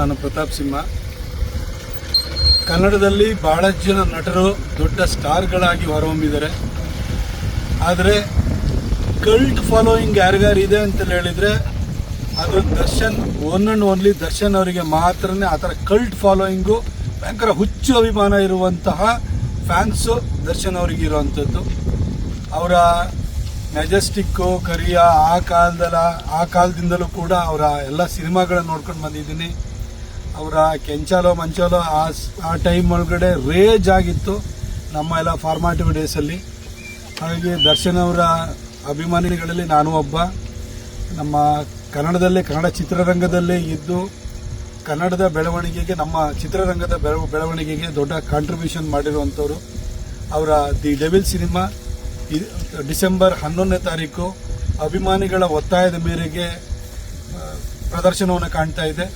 ನಾನು ಪ್ರತಾಪ್ ಸಿಂಹ. ಕನ್ನಡದಲ್ಲಿ ಬಹಳಷ್ಟು ಜನ ನಟರು, ದೊಡ್ಡ ಸ್ಟಾರ್ಗಳಾಗಿ ಹೊರಹೊಮ್ಮಿದ್ದಾರೆ. ಆದರೆ ಕಲ್ಟ್ ಫಾಲೋಯಿಂಗ್ ಯಾರಿಗಾರು ಇದೆ ಅಂತ ಹೇಳಿದರೆ ಅದು Darshan one and only Darshan ಅವರಿಗೆ ಮಾತ್ರನೇ ಆ ಥರ ಕಲ್ಟ್ ಫಾಲೋಯಿಂಗು ಭಯಂಕರ ಹುಚ್ಚು ಅಭಿಮಾನ ಇರುವಂತಹ ಫ್ಯಾನ್ಸು ದರ್ಶನ್ ಅವರಿಗೆ ಇರುವಂಥದ್ದು. ಅವರ ಮೆಜೆಸ್ಟಿಕ್ಕು ಕರಿಯ, ಆ ಕಾಲದಲ್ಲ, ಆ ಕಾಲದಿಂದಲೂ ಕೂಡ ಅವರ ಎಲ್ಲ ಸಿನಿಮಾಗಳನ್ನು ನೋಡ್ಕೊಂಡು ಬಂದಿದ್ದೀನಿ. ಅವರ ಕೆಂಚಾಲೋ, ಮಂಚಾಲೋ ಆ ಆ ಟೈಮ್ ಒಳಗಡೆ ರೇಜ್ ಆಗಿತ್ತು ನಮ್ಮ ಎಲ್ಲ ಫಾರ್ಮಾಟಿವ್ ಡೇಸಲ್ಲಿ ಹಾಗಾಗಿ ದರ್ಶನ್ ಅವರ ಅಭಿಮಾನಿಗಳಲ್ಲಿ ನಾನು ಒಬ್ಬ. ನಮ್ಮ ಕನ್ನಡದಲ್ಲಿ, ಕನ್ನಡ ಚಿತ್ರರಂಗದಲ್ಲೇ ಇದ್ದು ಕನ್ನಡದ ಬೆಳವಣಿಗೆಗೆ, ನಮ್ಮ ಚಿತ್ರರಂಗದ ಬೆಳವ ಬೆಳವಣಿಗೆಗೆ ದೊಡ್ಡ ಕಾಂಟ್ರಿಬ್ಯೂಷನ್ ಮಾಡಿರುವಂಥವ್ರು ಅವರ ದಿ ಡೆವಿಲ್ ಸಿನಿಮಾ ಡಿಸೆಂಬರ್ ಹನ್ನೊಂದನೇ ತಾರೀಕು ಅಭಿಮಾನಿಗಳ ಒತ್ತಾಯದ ಮೇರೆಗೆ ಪ್ರದರ್ಶನವನ್ನು ಕಾಣ್ತಾ ಇದೆ.